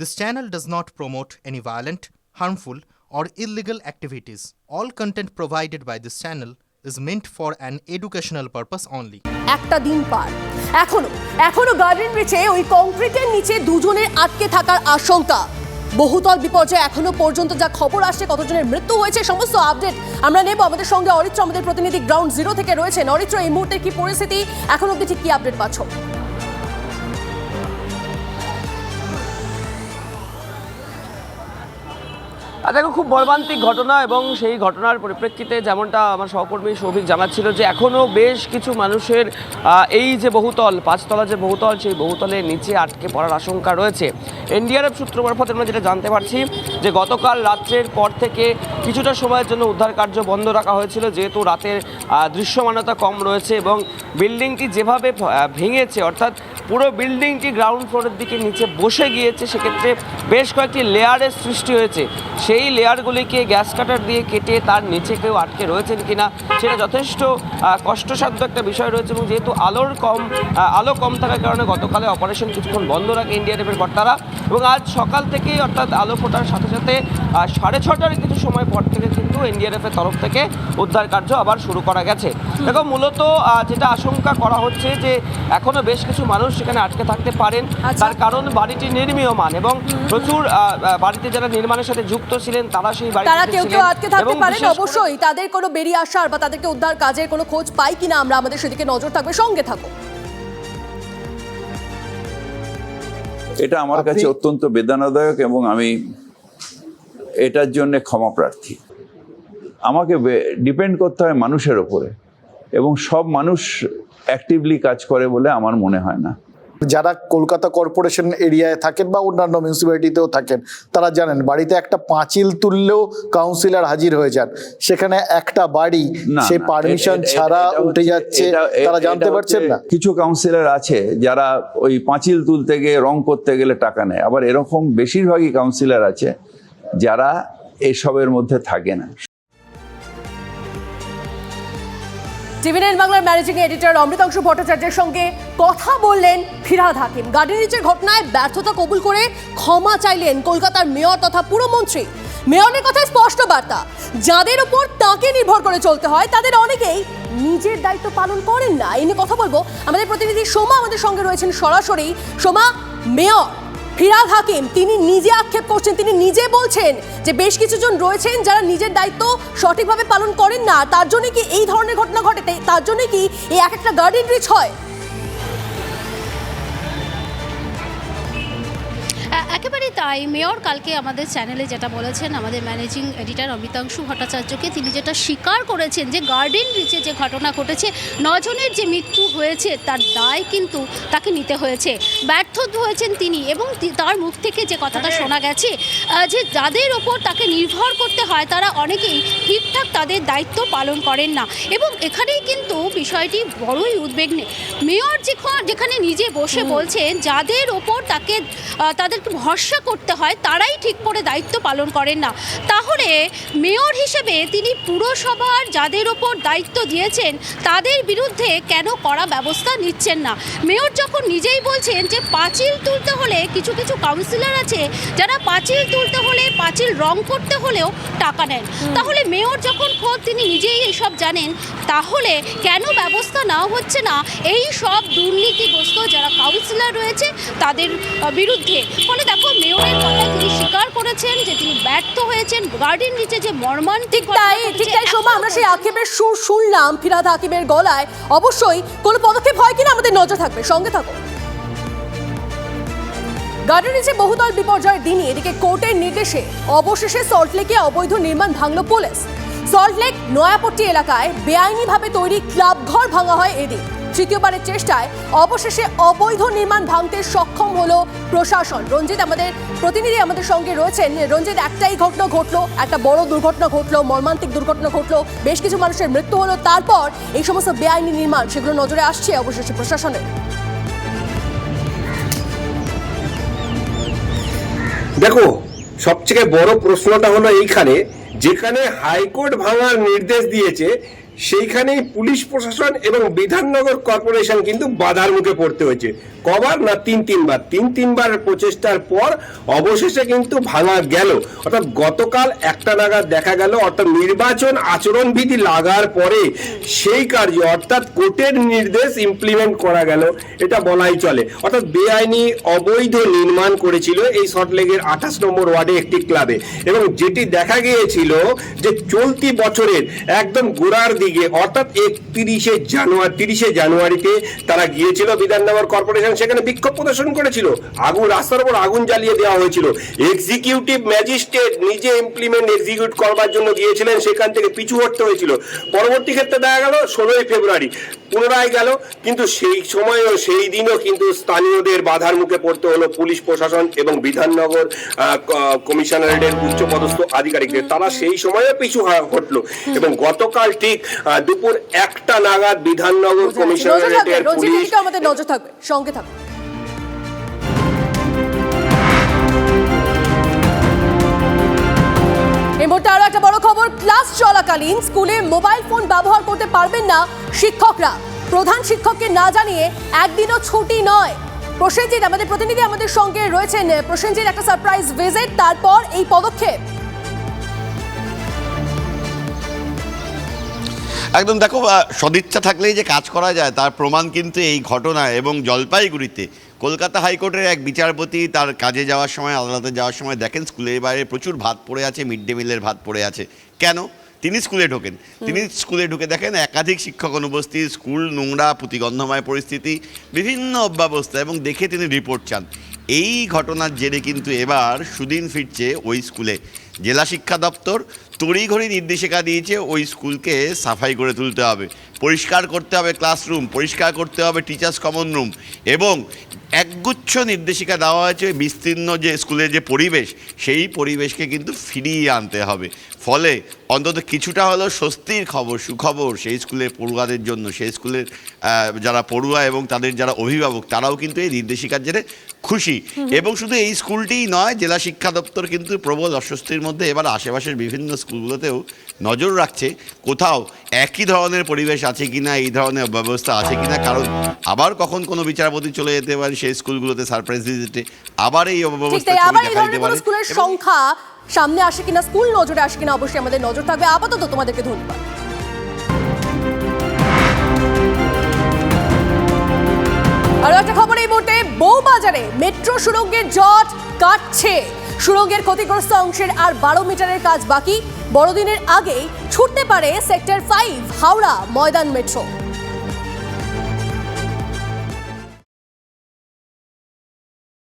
This channel does not promote any violent, harmful, or illegal activities. All content provided by this channel is meant for an educational purpose only. একটা দিন পার। এখনও এখনও garden রিচে ওই কংক্রিটের নিচে দুজনের আটকে থাকার আশঙ্কা। বহুতল বিপর্যয় এখনও পর্যন্ত যা খবর আসছে কতজনের মৃত্যু হয়েছে সমস্ত আপডেট আমরা নেব আমাদের সঙ্গে অরিত্র আমাদের প্রতিনিধি গ্রাউন্ড জিরো থেকে রয়েছেন অরিত্র এই মুহূর্তে কি পরিস্থিতি? এখন অব্দি ঠিক কি আপডেট পাচ্ছ? দেখো, খুব মর্মান্তিক ঘটনা এবং সেই ঘটনার পরিপ্রেক্ষিতে যেমনটা আমার সহকর্মী সৌভিক জানাচ্ছিল যে এখনও বেশ কিছু মানুষের এই যে বহুতল, পাঁচতলা যে বহুতল, সেই বহুতলের নিচে আটকে পড়ার আশঙ্কা রয়েছে। এনডিআরএফ সূত্র মারফত আমরা যেটা জানতে পারছি যে গতকাল রাত্রের পর থেকে কিছুটা সময়ের জন্য উদ্ধার কার্য বন্ধ রাখা হয়েছিল, যেহেতু রাতের দৃশ্যমানতা কম রয়েছে এবং বিল্ডিংটি যেভাবে ভেঙেছে, অর্থাৎ পুরো বিল্ডিংটি গ্রাউন্ড ফ্লোরের দিকে নিচে বসে গিয়েছে। সেক্ষেত্রে বেশ কয়েকটি লেয়ারের সৃষ্টি হয়েছে। সেই লেয়ারগুলিকে গ্যাস কাটার দিয়ে কেটে তার নিচে কেউ আটকে রয়েছেন কিনা, সেটা যথেষ্ট কষ্টসাধ্য একটা বিষয় রয়েছে এবং যেহেতু আলোর কম আলো কম থাকার কারণে গতকালে অপারেশন কিছুক্ষণ বন্ধ রাখে ইন্ডিয়া ইন্ডিয়ানের কর্তারা এবং আজ সকাল থেকেই অর্থাৎ আলো ফোটার সাথে সাথে সাড়ে ছটার কিছু সময় পর থেকে কিন্তু এনডিআরএফের তরফ থেকে উদ্ধার কার্য আবার শুরু করা গেছে। দেখো মূলত যেটা আশঙ্কা করা হচ্ছে যে এখনও বেশ কিছু মানুষ সেখানে আটকে থাকতে পারেন। আচ্ছা। তার কারণ বাড়িটি নির্মীয়মান এবং প্রচুর বাড়িতে যারা নির্মাণের সাথে যুক্ত ছিলেন তারা সেই বাড়িতে তারা কেউ কেউ আটকে থাকতে পারেন অবশ্যই। তাদের কোনো বেরিয়ে আসার বা তাদেরকে উদ্ধার কাজের কোনো খোঁজ পাই কিনা আমরা আমাদের সেদিকে নজর থাকবে। সঙ্গে থাকো এটা আমার কাছে অত্যন্ত বেদনাদায়ক এবং আমি এটার জন্য ক্ষমা প্রার্থী। আমাকে ডিপেন্ড করতে হয় মানুষের ওপরে এবং সব মানুষ অ্যাক্টিভলি কাজ করে বলে আমার মনে হয় না। যারা কলকাতা কর্পোরেশন এরিয়ায় থাকেন বা অন্যান্য মিউনিসিপ্যালিটিতেও থাকেন তারা জানেন বাড়িতে একটা পাঁচিল তুললেও কাউন্সিলর হাজির হয়ে যান। সেখানে একটা বাড়ি সে পারমিশন ছাড়া উঠে যাচ্ছে তারা জানতে পারছেন না? কিছু কাউন্সিলর আছে যারা ওই পাঁচিল তুলতে গিয়ে রং করতে গেলে টাকা নেয়। আবার এরকম বেশিরভাগই কাউন্সিলর আছে যারা এসবের মধ্যে থাকে না। টিভি নাইন বাংলার ম্যানেজিং এডিটর অমৃতাংশু ভট্টাচার্যের সঙ্গে কথা বললেন ফিরহাদ হাকিম। গার্ডেন রিচের ঘটনায় ব্যর্থতা কবুল করে ক্ষমা চাইলেন কলকাতার মেয়র তথা পুরমন্ত্রী মেয়রের কথায় স্পষ্ট বার্তা, যাদের উপর তাকে নির্ভর করে চলতে হয়, তাদের অনেকেই নিজের দায়িত্ব পালন করেন না। এই নিয়ে কথা বলব। আমাদের প্রতিনিধি সোমা আমাদের সঙ্গে রয়েছেন সরাসরি। সোমা, মেয়র ফিরাদ হাকিম, তিনি নিজে আক্ষেপ করছেন, তিনি নিজে বলছেন যে বেশ কিছু জন রয়েছেন যারা নিজের দায়িত্ব সঠিকভাবে পালন করেন না। তার জন্য কি এই ধরনের ঘটনা ঘটে? তার জন্য কি এই এক একটা গার্ডেন রিচ হয়? এ- একেবারেই তাই। মেয়র কালকে আমাদের চ্যানেলে যেটা বলেছেন, আমাদের ম্যানেজিং এডিটর অমিতাংশু ভট্টাচার্যকে, তিনি যেটা স্বীকার করেছেন যে গার্ডেন রিচে যে ঘটনা ঘটেছে, নজনের যে মৃত্যু হয়েছে, তার দায় কিন্তু তাকে নিতে হয়েছে। ব্যর্থ হয়েছেন তিনি এবং তার মুখ থেকে যে কথাটা শোনা গেছে যে যাদের ওপর তাকে নির্ভর করতে হয় তারা অনেকেই ঠিকঠাক তাদের দায়িত্ব পালন করেন না। এবং এখানেই কিন্তু বিষয়টি বড়ই উদ্বেগ নেই মেয়র যেখানে নিজে বসে বলছেন যাদের ওপর তাকে তাদেরকে ভরসা করতে হয় তারাই ঠিক করে দায়িত্ব পালন করেন না। তাহলে মেয়র হিসেবে তিনি পুরসভার যাদের ওপর দায়িত্ব দিয়েছেন তাদের বিরুদ্ধে কেন কড়া ব্যবস্থা নিচ্ছেন না? মেয়র যখন নিজেই বলছেন যে পাঁচিল তুলতে হলে কিছু কিছু কাউন্সিলর আছে যারা পাঁচিল তুলতে হলে পাঁচিল রং করতে হলেও টাকা নেন। তাহলে মেয়র যখন খোঁজ তিনি নিজেই এইসব জানেন তাহলে কেন ব্যবস্থা নেওয়া হচ্ছে না? এই সব দুর্নীতিগ্রস্ত যারা কাউন্সিলর রয়েছে তাদের বিরুদ্ধে। ফলে দেখো মেয়রের কথা তিনি স্বীকার করেছেন যে তিনি ব্যর্থ হয়েছেন। গার্ডেন নিচে যে মর্মান্তিক তাই ঠিক তাই সোমা আমরা সেই আক্ষেপের সুর শুনলাম ফিরাদ হাকিমের গলায়। অবশ্যই কোনো পদক্ষেপ হয় কিনা আমাদের নজর থাকবে সঙ্গে থাকো গার্ডেন বহুতল বিপর্যয়ের দিনই এদিকে কোর্টের নির্দেশে অবশেষে সল্টলেকে অবৈধ নির্মাণ ভাঙল পুলিশ। সল্টলেক নয়াপট্টি এলাকায় বেআইনিভাবে তৈরি ক্লাব ঘর ভাঙা হয় এদিন। তৃতীয়বারের চেষ্টায় অবশেষে অবৈধ নির্মাণ ভাঙতে সক্ষম হলো প্রশাসন। রঞ্জিত আমাদের প্রতিনিধি আমাদের সঙ্গে রয়েছেন। রঞ্জিত, একটাই ঘটনা ঘটলো, একটা বড় দুর্ঘটনা ঘটলো, মর্মান্তিক দুর্ঘটনা ঘটলো, বেশ কিছু মানুষের মৃত্যু হলো। তারপর এই সমস্ত বেআইনি নির্মাণ, সেগুলো নজরে আসছে অবশেষে প্রশাসনের। দেখো সবথেকে বড় প্রশ্নটা হলো এইখানে যেখানে হাইকোর্ট ভাঙার নির্দেশ দিয়েছে সেইখানেই পুলিশ প্রশাসন এবং বিধাননগর কর্পোরেশন কিন্তু বাধার মুখে পড়তে হয়েছে। কবার না তিন, তিনবার। তিন, তিনবার প্রচেষ্টার পর অবশেষে কিন্তু ভাঙা গেল। অর্থাৎ গতকাল একটা নাগাদ দেখা গেল, অর্থাৎ নির্বাচন আচরণ বিধি লাগার পরে সেই কার্য, অর্থাৎ কোর্টের নির্দেশ ইমপ্লিমেন্ট করা গেল। এটা বলাই চলে। অর্থাৎ বেআইনি অবৈধ নির্মাণ করেছিল এই সল্টলেকের আঠাশ নম্বর ওয়ার্ডে একটি ক্লাবে। এবং যেটি দেখা গিয়েছিল যে চলতি বছরের একদম গোড়ার দিকে অর্থাৎ একত্রিশে জানুয়ারি তিরিশে জানুয়ারিতে তারা গিয়েছিল বিধাননগর কর্পোরেশন সেখানে বিক্ষোভ প্রদর্শন করেছিল। আগুন রাস্তার উপর আগুন জ্বালিয়ে দেওয়া হয়েছিল। এক্সিকিউটিভ ম্যাজিস্ট্রেট নিজে ইমপ্লিমেন্ট এক্সিকিউট করবার জন্য গিয়েছিলেন সেখান থেকে পিছু হটতে হয়েছিল। পরবর্তী ক্ষেত্রে দেখা গেল ষোলোই ফেব্রুয়ারি পুনরায় গেল কিন্তু সেই সময়ও সেই দিনও কিন্তু স্থানীয়দের বাধার মুখে পড়তে হলো পুলিশ প্রশাসন এবং বিধাননগর কমিশনারেটের উচ্চপদস্থ আধিকারিকদের। তারা সেই সময়ও পিছু হটলো। এবং গতকাল ঠিক দুপুর একটা নাগাদ বিধাননগর কমিশনারেটের পুলিশ আমাদের নজর থাকবে সঙ্গে থাকবে। এই মুহূর্তে আরও একটা বড় খবর ক্লাস চলাকালীন স্কুলে মোবাইল ফোন ব্যবহার করতে পারবেন না শিক্ষকরা। প্রধান শিক্ষককে না জানিয়ে একদিনও ছুটি নয়। প্রসেনজিৎ আমাদের প্রতিনিধি আমাদের সঙ্গে রয়েছেন। প্রসেনজিৎ একটা সারপ্রাইজ ভিজিট তারপর এই পদক্ষেপ। একদম দেখো সদিচ্ছা থাকলেই যে কাজ করা যায় তার প্রমাণ কিন্তু এই ঘটনা এবং জলপাইগুড়িতে। কলকাতা হাইকোর্টের এক বিচারপতি তার কাজে যাওয়ার সময় আদালতে যাওয়ার সময় দেখেন স্কুলের বাইরে প্রচুর ভাত পড়ে আছে মিড ডে মিলের ভাত পড়ে আছে। কেন? তিনি স্কুলে ঢোকেন। তিনি স্কুলে ঢুকে দেখেন একাধিক শিক্ষক অনুপস্থিত স্কুল নোংরা প্রতিগন্ধময় পরিস্থিতি বিভিন্ন অব্যবস্থা এবং দেখে তিনি রিপোর্ট চান। এই ঘটনার জেরে কিন্তু এবার সুদিন ফিরছে ওই স্কুলে। জেলা শিক্ষা দপ্তর তড়িঘড়ি নির্দেশিকা দিয়েছে, ওই স্কুলকে সাফাই করে তুলতে হবে। পরিষ্কার করতে হবে ক্লাসরুম পরিষ্কার করতে হবে টিচার্স কমন রুম এবং একগুচ্ছ নির্দেশিকা দেওয়া হয়েছে বিস্তীর্ণ যে স্কুলের যে পরিবেশ সেই পরিবেশকে কিন্তু ফিরিয়ে আনতে হবে। ফলে অন্তত কিছুটা হলেও স্বস্তির খবর সুখবর সেই স্কুলের পড়ুয়াদের জন্য সেই স্কুলের যারা পড়ুয়া এবং তাদের যারা অভিভাবক তারাও কিন্তু এই নির্দেশিকার জেরে খুশি। এবং শুধু এই স্কুলটিই নয় জেলা শিক্ষা দপ্তর কিন্তু প্রবল অস্বস্তির মধ্যে এবার আশেপাশের বিভিন্ন স্কুলগুলোতেও নজর রাখছে। কোথাও একই ধরনের পরিবেশ আছে কিনা এই ধরনের ব্যবস্থা আছে কিনা কারণ আবার কখন কোনো বিচারপতি চলে যেতে পারে সেই স্কুলগুলোতে সারপ্রাইজ ভিজিটে আবার এই অব্যবস্থা আবার এই ধরনের কোনো স্কুলের সংখ্যা সামনে আসে কিনা স্কুল নজরে আসে কিনা অবশ্যই আমাদের নজর থাকবে। আপাতত তোমাদেরকে ধন্যবাদ। আরও একটা খবর এই মুহূর্তে বউবাজারে মেট্রো সুড়ঙ্গের জট কাটছে। সুড়ঙ্গের ক্ষতিগ্রস্ত অংশের আর বারো মিটারের কাজ বাকি। বড়দিনের আগেই ছুটতে পারে sector five Howrah Maidan metro.